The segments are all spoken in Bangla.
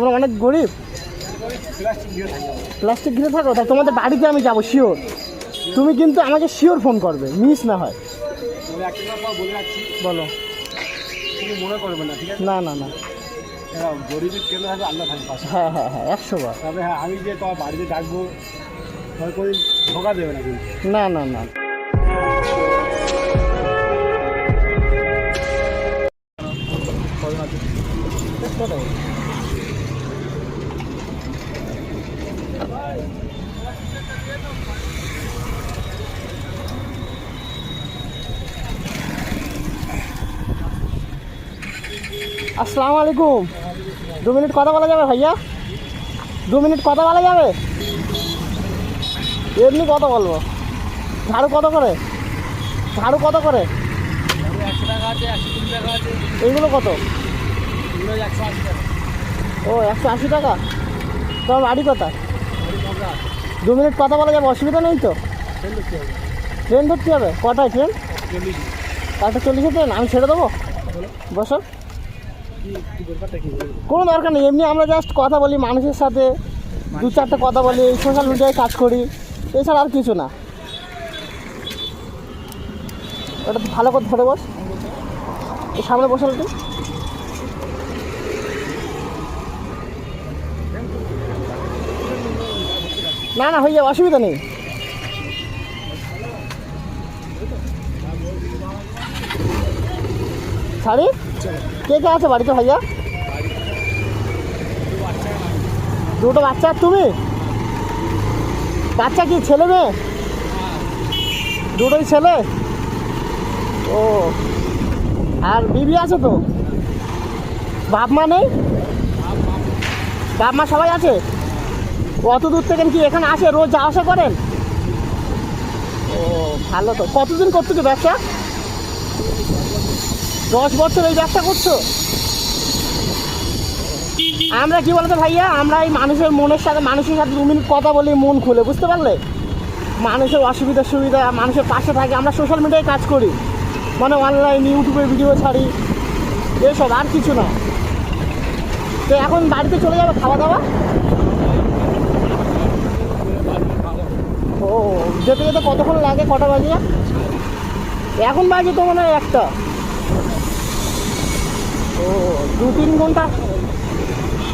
তোমরা অনেক গরিব। প্লাস্টিক ঘিরে থাকো, তা তোমাদের বাড়িতে আমি যাব শিওর তুমি কিন্তু আমাকে শিওর ফোন করবে মিস না হয়। বলে। মনে করবে না না না। গরিবের কেন থাকবে আল্লাহ থাকবে হ্যাঁ হ্যাঁ হ্যাঁ একশো বার। তবে হ্যাঁ আমি যে তোমার বাড়িতে ডাকবো ধোকা দেবে না কিন্তু না না না। আসসালামু আলাইকুম। দু মিনিট কথা বলা যাবে ভাইয়া? দু মিনিট কথা বলা যাবে? এমনি কত বলব। ঝাড়ু কত করে? ঝাড়ু কত করে? এইগুলো কত? ও একশো আশি টাকা। তোমার বাড়ি কোথায়? দু মিনিট কথা বলা যাবে অসুবিধা নেই তো? ট্রেন ধরতে হবে। কটায় ট্রেন? একটা চল্লিশে ট্রেন? আমি ছেড়ে দেবো? বসো। কোনো দরকার নেই, এমনি আমরা জাস্ট কথা বলি মানুষের সাথে, দু চারটে কথা বলি সোশ্যাল মিডিয়ায় কাজ করি, এছাড়া আর কিছু না। ওটা ভালো করে ধরে বস। সামনে বসে একটু না না, হয়ে যাবে, অসুবিধা নেই। শাড়ি কে কে আছে বাড়িতে ভাইয়া? দুটো বাচ্চা তুমি? বাচ্চা কি, ছেলে মেয়ে? দুটোই ছেলে? ও। আর বিবি আছে তো? বাপ মা নেই? বাপ মা সবাই আছে? অত দূর থেকে কি এখানে আসে, রোজ যাওয়া আসা করেন? ও, ভালো তো। কতদিন করছ কি ব্যবসা? দশ বছর এই ব্যবসা করছ? আমরা কি বলতো ভাইয়া? আমরা এই মানুষের মনের সাথে মানুষের সাথে দু মিনিট কথা বলি, মন খুলে, বুঝতে পারলে? মানুষের অসুবিধা সুবিধা, মানুষের পাশে থাকি, আমরা সোশ্যাল মিডিয়ায় কাজ করি। মানে অনলাইন ইউটিউবে ভিডিও ছাড়ি, এসব আর কিছু না। তো এখন বাড়িতে চলে যাবে খাওয়া দাওয়া? ও, যেতে যেতে কতক্ষণ লাগে, কটা বাজে? এখন বাজে তো মনে হয় একটা। ও, দু তিন ঘণ্টা?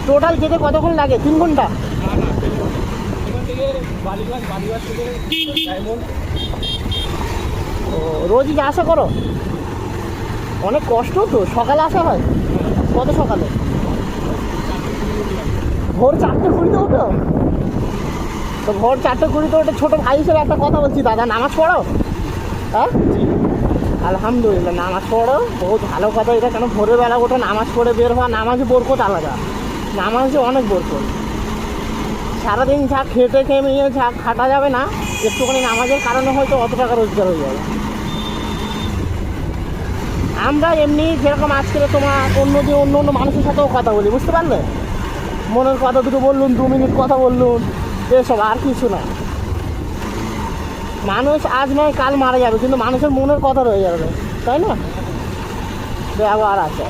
টোটাল যেতে কতক্ষণ লাগে? তিন ঘণ্টা? ও রোজই আসা করো? অনেক কষ্ট তো, সকালে আসা হয়? কত সকালে? ভোর চারটে কুড়িতে ওঠো তো ভোর চারটে কুড়িতে ওঠে ছোটো ভাই হিসেবে একটা কথা বলছি, দাদা, নামাজ পড়ো হ্যাঁ? আলহামদুলিল্লাহ, নামাজ পড়ো, বহুত ভালো কথা। এটা কেন ভোরবেলা বেলা ওঠে নামাজ পড়ে বের হওয়া? নামাজে বরকত আলাদা। নামাজে অনেক বরকত। সারাদিন যা খেটে খেয়ে যা খাটা যাবে না, একটুখানি নামাজের কারণে হয়তো অত টাকা রোজগার হয়ে যাবে। আমরা এমনি যেরকম আজকে তোমার অন্য দিয়ে অন্য অন্য মানুষের সাথেও কথা বলি, বুঝতে পারলে? মনের কথা দুটো বললুন, দু মিনিট কথা বললুন, এসব আর কিছু না। মানুষ আজ নয়, কাল মারা যাবে, কিন্তু মানুষের মনের কথা রয়ে যাবে, তাই না? ব্যবহার আছে।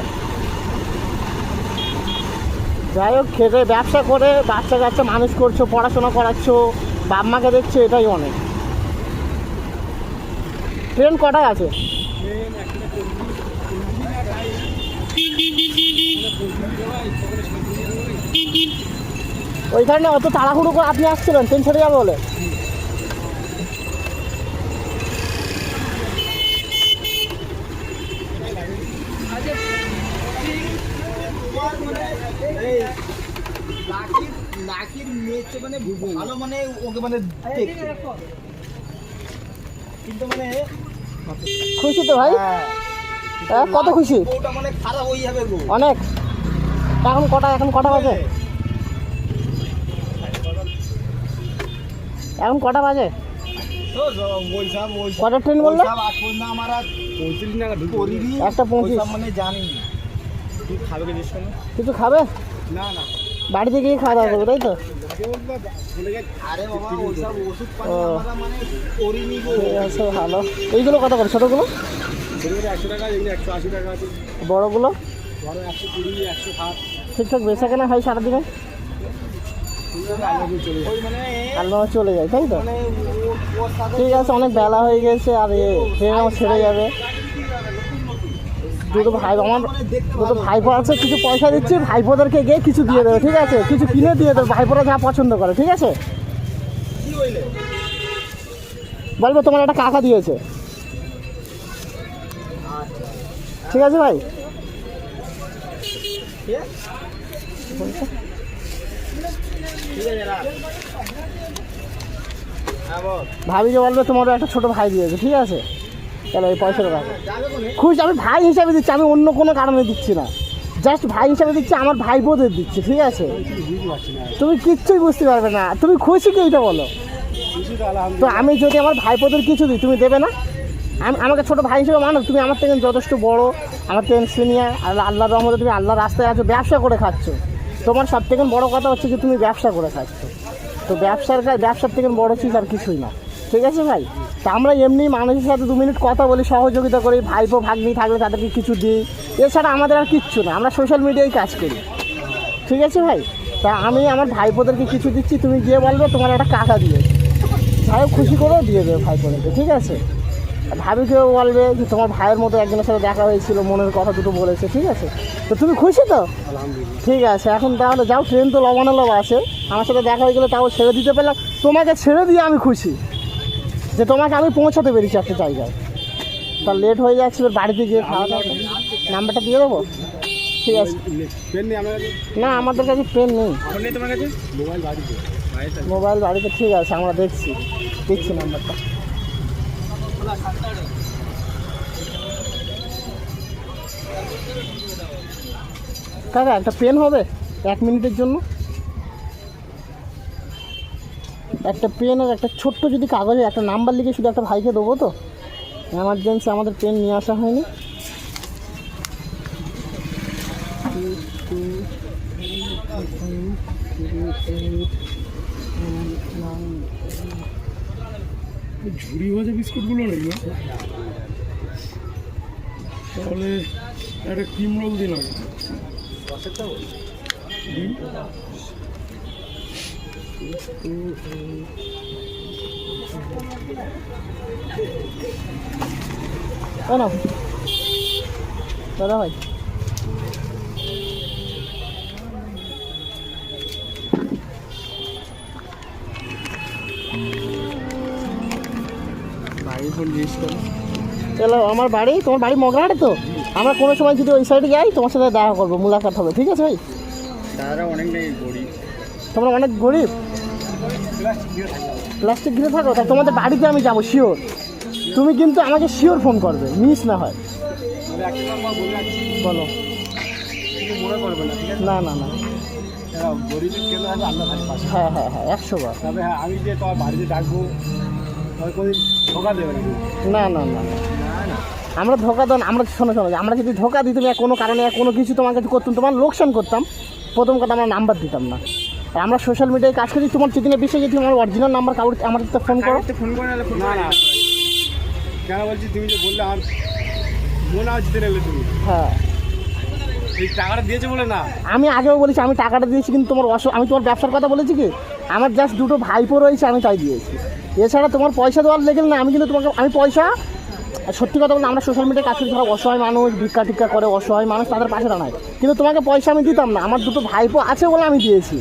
যাই হোক, খেতে, ব্যবসা করে বাচ্চা কাচ্চা মানুষ করছ, পড়াশোনা করাচ্ছো, বাপ মাকে দেখছ, এটাই অনেক। ট্রেন কটায় আছে? ওইখানে অত তাড়াহুড়ো করে আপনি আসছিলেন, ট্রেন ছেড়ে যাবে বলে? নাকির মেয়েছে মানে ভালো মানে ওকে মানে দেখতে। কিন্তু মানে খুশি তো ভাই? হ্যাঁ, কত খুশি? ওটা মানে খারাপ হয়ে যাবে গো। অনেক। এখন কটা এখন কটা বাজে? এখন কটা বাজে? তো ওই সব কটা ট্রেন বললে? একটা পঁচিশ। মানে জানি না। তুই খাবে কে জিজ্ঞেস করো কিছু খাবে? না না। বাড়িতে গিয়ে খাওয়া দাওয়া করবে, তাই তো? ভালো। এইগুলো কত করে, ছোটোগুলো? বড়গুলো? ঠিকঠাক বেচা কেনা হয় সারাদিনে? আলবামা চলে যায়, তাই তো? ঠিক আছে, অনেক বেলা হয়ে গেছে, আর ছেড়ে যাবে। দুটো ভাই আমার দুটো ভাইপো আছে, কিছু পয়সা দিচ্ছি, ভাইপোদেরকে গিয়ে কিছু দিয়ে দেবে, ঠিক আছে? কিছু কিনে দিয়ে দেবে, ভাইপোরা যা পছন্দ করে, ঠিক আছে? বলব, তোমার একটা কাকা দিয়েছে। ঠিক আছে ভাই? ভাবি যে বলবে, তোমারও একটা ছোট ভাই দিয়েছে, ঠিক আছে? তাহলে এই পয়সাটা রাখো যাবে খুশি, আমি ভাই হিসাবে দিচ্ছি, আমি অন্য কোনো কারণে দিচ্ছি না। জাস্ট ভাই হিসাবে দিচ্ছি, আমার ভাইপোদের দিচ্ছি, ঠিক আছে? তুমি কিচ্ছুই বুঝতে পারবে না। তুমি খুশি কি এইটা বলো? তো আমি যদি আমার ভাইপোদের কিছু দিই, তুমি দেবে না? আমি আমাকে ছোটো ভাই হিসেবে মানো, তুমি আমার থেকে যথেষ্ট বড়, আমার থেকে সিনিয়র আর আল্লাহর রহমতে তুমি আল্লাহ রাস্তায় আছো, ব্যবসা করে খাচ্ছ। তোমার সব থেকে বড় কথা হচ্ছে যে তুমি ব্যবসা করে খাচ্ছ। তো ব্যবসার ব্যবসার থেকে বড় চিজ আর কিছুই না। ঠিক আছে ভাই? তা আমরা এমনি মানুষের সাথে দু মিনিট কথা বলি সহযোগিতা করি ভাইপো ভাগ্নি থাকলে তাদেরকে কিছু দিই। এছাড়া আমাদের আর কিচ্ছু না আমরা সোশ্যাল মিডিয়ায় কাজ করি। ঠিক আছে ভাই? তা আমি আমার ভাইপোদেরকে কিছু দিচ্ছি তুমি গিয়ে বলবে তোমার একটা কাকা দিয়ে। ভাই খুশি করেও দিয়ে দেবে ভাইপোদেরকে ঠিক আছে? আর ভাবিকেও বলবে যে তোমার ভাইয়ের মতো একজনের সাথে দেখা হয়েছিল মনের কথা দুটো বলেছে ঠিক আছে? তো তুমি খুশি তো? ঠিক আছে এখন তাহলে যাও ট্রেন তো লবানো লব আছে। আমার সাথে দেখা হয়ে গেলে তাও ছেড়ে দিতে পারলাম। তোমাকে ছেড়ে দিয়ে আমি খুশি। যে তোমাকে আমি পৌঁছাতে পেরেছি একটা জায়গায়। তা লেট হয়ে যাচ্ছে এবার বাড়িতে গিয়ে খাওয়া দাওয়া নাম্বারটা দিয়ে দেবো? ঠিক আছে। না আমাদের কাছে পেন নেই। মোবাইল বাড়িতে। ঠিক আছে আমরা দেখছি। দেখছি নাম্বারটা কাকা একটা পেন হবে এক মিনিটের জন্য? একটা পেন আর একটা ছোট্ট যদি কাগজে, একটা নাম্বার লিখে শুধু একটা ভাইকে দেবো তো? এমার্জেন্সি আমাদের পেন নিয়ে আসা হয়নি। ঝুড়ি ভাজা বিস্কুটগুলো তাহলে একটা ক্রিম রোল দিলাম। না দাদা ভাই চলো আমার বাড়ি তোমার বাড়ি মগরাহাটে তো? আমরা কোনো সময় যদি ওই সাইডে যাই তোমার সাথে দেখা করব মুলাকাত হবে। ঠিক আছে ভাই? দাদারা অনেক গরিব। তোমরা অনেক গরিব? প্লাস্টিক ঘিরে থাকো, তা তোমাদের বাড়িতে আমি যাব শিওর তুমি কিন্তু আমাকে শিওর ফোন করবে মিস না হয়। বলে। না না না। হ্যাঁ হ্যাঁ হ্যাঁ একশো বার। আমি যে তোমার বাড়িতে ডাকবো না না না না। আমরা ধোকা দেন আমরা শোনো শোনো, আমরা যদি ধোকা দিতাম কোনো কারণে কোনো কিছু তোমাকে করতাম, তোমার লোকসান করতাম, প্রথম কথা আমরা নাম্বার দিতাম না। আর আমরা সোশ্যাল মিডিয়ায় কাজ করি তোমার যেদিনে বিষয়ে যদি আমার অরিজিনাল নাম্বার কাউর আমার তো ফোন করো। ফোন করে নাহলে ফোন না না। কেন বলছি তুমি যে বললে আমার মনে হয় জিতে নেবে তুমি। হ্যাঁ। এই টাকাটা দিয়েছে বলে না। আমি আগেও বলেছি আমি টাকাটা দিয়েছি কিন্তু তোমার অস আমি তোমার ব্যবসার কথা বলেছি কি? আমার জাস্ট দুটো ভাইপো রয়েছে আমি তাই দিয়েছি। এছাড়া তোমার পয়সা দেওয়ার লেগে না আমি কিন্তু তোমাকে আমি পয়সা আর সত্যি কথা বলতে আমরা সোশ্যাল মিডিয়ায় কাজ করি যারা অসহায় মানুষ ভিক্ষা টিক্ষা করে অসহায় মানুষ তাদের পাশে দাঁড়ায়। কিন্তু তোমাকে পয়সা আমি দিতাম না আমার দুটো ভাইপো আছে বলে আমি দিয়েছি।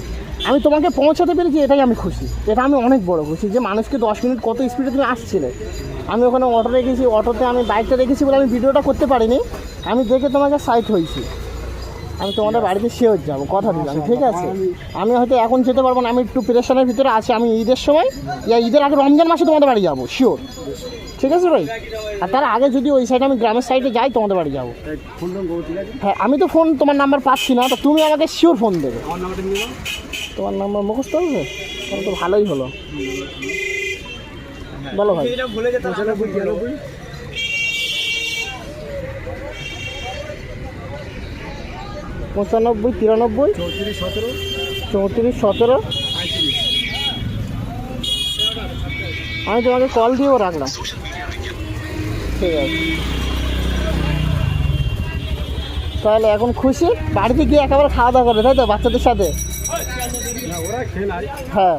আমি তোমাকে পৌঁছাতে পেরেছি, এটাই আমি খুশি। এটা আমি অনেক বড় খুশি যে মানুষকে দশ মিনিট কত স্পিডে তুমি আসছিলে। আমি ওখানে অটো রেখেছি, অটোতে আমি বাইকটা রেখেছি বলে আমি ভিডিওটা করতে পারিনি। আমি দেখে তোমাকে সাইট হয়েছি। আমি তোমাদের বাড়িতে শিওর যাব কথা দিলাম ঠিক আছে? আমি হয়তো এখন যেতে পারব না আমি একটু প্রেশারের ভিতরে আছি আমি ঈদের সময় ইয়া ঈদের আগে রমজান মাসে তোমাদের বাড়ি যাব শিওর। ঠিক আছে ভাই? আর তার আগে যদি ওই সাইডে আমি গ্রামের সাইডে যাই তোমাদের বাড়ি যাব। হ্যাঁ আমি তো ফোন তোমার নাম্বার পাচ্ছি না তো তুমি আমাকে শিওর ফোন দেবে। আমার নাম্বারটা নিয়ে নাও তোমার নাম্বার মুখস্থ হবে তাহলে তো ভালোই হলো। বলো ভাই। ভুলে পঁচানব্বই তিরানব্বই চৌত্রিশ সতেরো। আমি তোমাকে কল দিয়েও রাখলাম। ঠিক আছে তাহলে এখন খুশি? বাড়িতে গিয়ে একেবারে খাওয়া দাওয়া করবে তাই তো বাচ্চাদের সাথে? হ্যাঁ।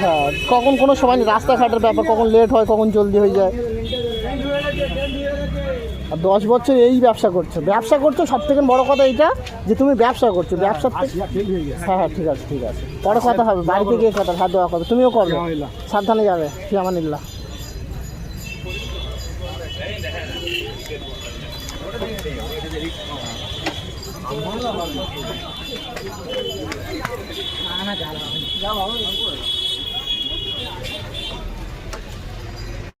হ্যাঁ কখন কোনো সময় নেই, রাস্তাঘাটের ব্যাপার কখন লেট হয় কখন জলদি হয়ে যায়। আর দশ বছর এই ব্যবসা করছ। ব্যবসা করছ সব থেকে বড় কথা এইটা যে তুমি ব্যবসা করছ। ব্যবসা হয়ে গেছে। হ্যাঁ হ্যাঁ ঠিক আছে ঠিক আছে। পরে কথা হবে বাড়িতে গিয়ে কথা। হ্যাঁ দেওয়া কথা তুমিও করবে। সাবধানে যাবে ফিয়ামানিল্লাহ